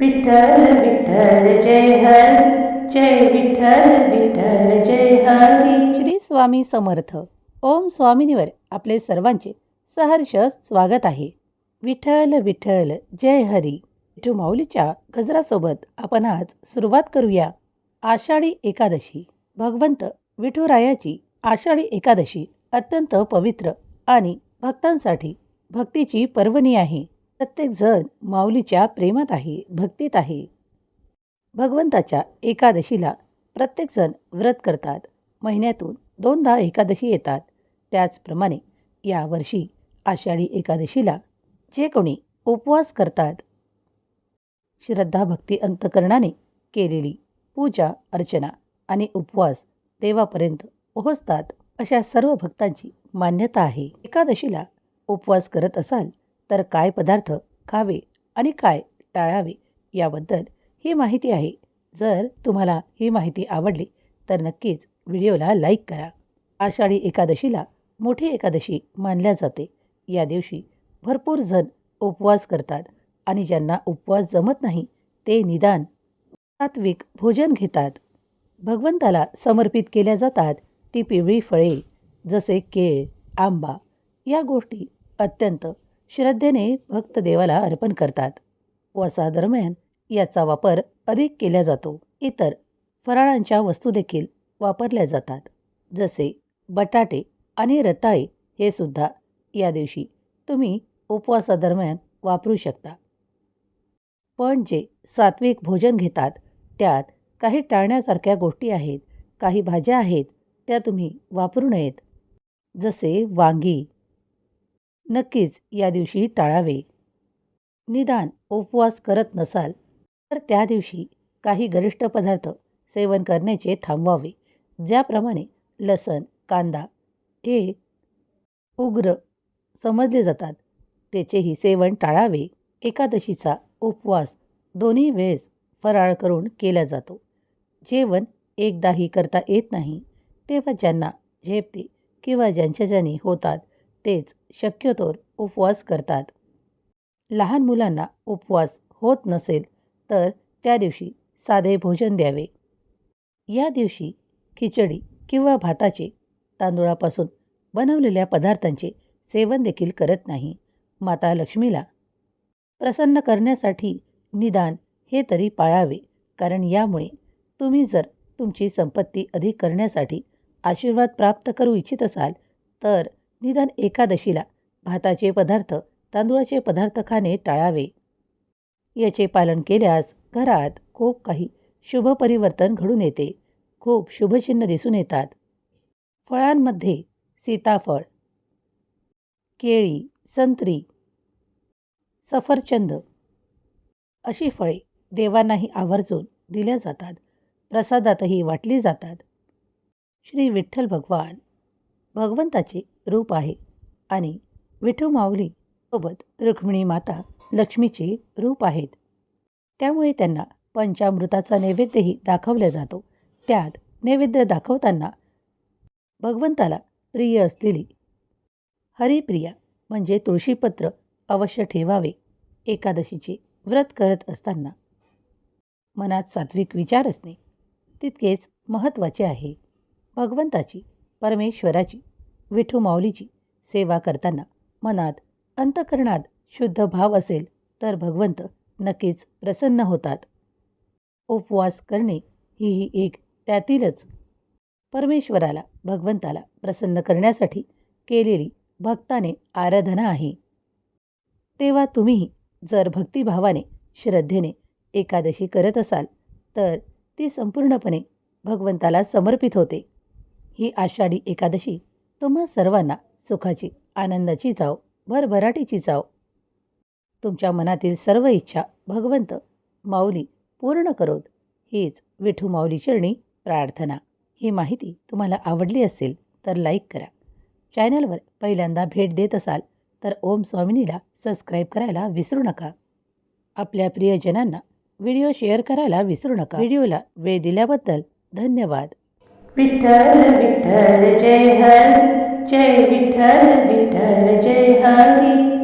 विठ्ठल विठ्ठल जय हरी जय विठ्ठल विठ्ठल जय हरी. श्री स्वामी समर्थ. ओम स्वामिनीवर आपले सर्वांचे सहर्ष स्वागत आहे. विठ्ठल विठ्ठल जय हरी. विठू माऊलीच्या गजरासोबत आपण आज सुरुवात करूया. आषाढी एकादशी. भगवंत विठुरायाची आषाढी एकादशी अत्यंत पवित्र आणि भक्तांसाठी भक्तीची पर्वणी आहे. प्रत्येकजण माऊलीच्या प्रेमात आहे भक्तीत आहे. भगवंताच्या एकादशीला प्रत्येकजण व्रत करतात. महिन्यातून दोनदा एकादशी येतात. त्याचप्रमाणे यावर्षी आषाढी एकादशीला जे कोणी उपवास करतात श्रद्धा भक्ती अंतकरणाने केलेली पूजा अर्चना आणि उपवास देवापर्यंत पोहोचतात अशा सर्व भक्तांची मान्यता आहे. एकादशीला उपवास करत असाल तर काय पदार्थ खावे आणि काय टाळावे याबद्दल ही माहिती आहे. जर तुम्हाला ही माहिती आवडली तर नक्कीच व्हिडिओला लाईक करा. आषाढी एकादशीला मोठी एकादशी मानल्या जाते. या दिवशी भरपूर जण उपवास करतात आणि ज्यांना उपवास जमत नाही ते निदान सात्विक भोजन घेतात. भगवंताला समर्पित केल्या जातात ती पिवळी फळे जसे केळ आंबा या गोष्टी अत्यंत श्रद्धेने भक्त देवाला अर्पण करतात. उपवासादरम्यान याचा वापर अधिक केला जातो. इतर फराळांच्या वस्तू देखील वापरल्या जातात. जसे बटाटे आणि रताळे हे सुद्धा या दिवशी तुम्ही उपवासादरम्यान वापरू शकता. पण जे सात्विक भोजन घेतात त्यात काही टाळण्यासारख्या गोष्टी आहेत काही भाज्या आहेत त्या तुम्ही वापरू नयेत. जसे वांगी नक्कीच या दिवशी टाळावे. निदान उपवास करत नसाल तर त्या दिवशी काही गरिष्ठ पदार्थ सेवन करण्याचे थांबवावे. ज्याप्रमाणे लसण कांदा हे उग्र समजले जातात त्याचेही सेवन टाळावे. एकादशीचा उपवास दोन्ही वेळेस फराळ करून केला जातो. जेवण एकदाही करता येत नाही तेव्हा ज्यांना झेपते किंवा ज्यांच्या ज्यांनी होतात तेच शक्यतोर उपवास करतात. लहान मुलांना उपवास होत नसेल तर त्या दिवशी साधे भोजन द्यावे. या दिवशी खिचडी किंवा भाताचे तांदूळापासून बनवलेल्या पदार्थांचे सेवन देखील करत नाही. माता लक्ष्मीला प्रसन्न करण्यासाठी निदान हे तरी पाळावे कारण यामुळे तुम्ही जर तुमची संपत्ती अधिक करण्यासाठी आशीर्वाद प्राप्त करू इच्छित असाल तर निदान एकादशीला. भाताचे पदार्थ तांदूळाचे पदार्थ खाणे टाळावे. याचे पालन केल्यास घरात खूप काही शुभ परिवर्तन घडून येते. खूप शुभचिन्ह दिसून येतात. फळांमध्ये सीताफळ केळी संत्री सफरचंद अशी फळे देवांनाही आवर्जून दिल्या जातात. प्रसादातही वाटली जातात. श्री विठ्ठल भगवान भगवंताचे रूप आहे. आणि विठू माऊली सोबत रुक्मिणी माता लक्ष्मीचे रूप आहेत. त्यामुळे त्यांना पंचामृताचा नैवेद्यही दाखवला जातो. त्यात नैवेद्य दाखवताना भगवंताला प्रिय असलेली हरिप्रिया म्हणजे तुळशीपत्र अवश्य ठेवावे एकादशीचे व्रत करत असताना. मनात सात्विक विचार असणे तितकेच महत्त्वाचे आहे. भगवंताची परमेश्वराची विठू माऊलीची सेवा करताना मनात अंतकरणात शुद्ध भाव असेल तर भगवंत नक्कीच प्रसन्न होतात. उपवास करणे ही एक त्यातीलच. परमेश्वराला भगवंताला प्रसन्न करण्यासाठी केलेली भक्ताने आराधना आहे. तेव्हा तुम्हीही जर भक्तिभावाने श्रद्धेने एकादशी करत असाल तर ती संपूर्णपणे भगवंताला समर्पित होते. ही आषाढी एकादशी तुम्हा सर्वांना सुखाची आनंदाची जाव भरभराटीची जाव. तुमच्या मनातील सर्व इच्छा भगवंत माऊली पूर्ण करोत. हीच विठू माऊली चरणी प्रार्थना. ही माहिती तुम्हाला आवडली असेल तर लाईक करा. चॅनलवर पहिल्यांदा भेट देत असाल तर ओम स्वामिनीला सबस्क्राईब करायला विसरू नका. आपल्या प्रियजनांना व्हिडिओ शेअर करायला विसरू नका. व्हिडिओला वेळ दिल्याबद्दल धन्यवाद. विठ्ठल विठ्ठल जय हरी जय विठ्ठल विठ्ठल जय हरी.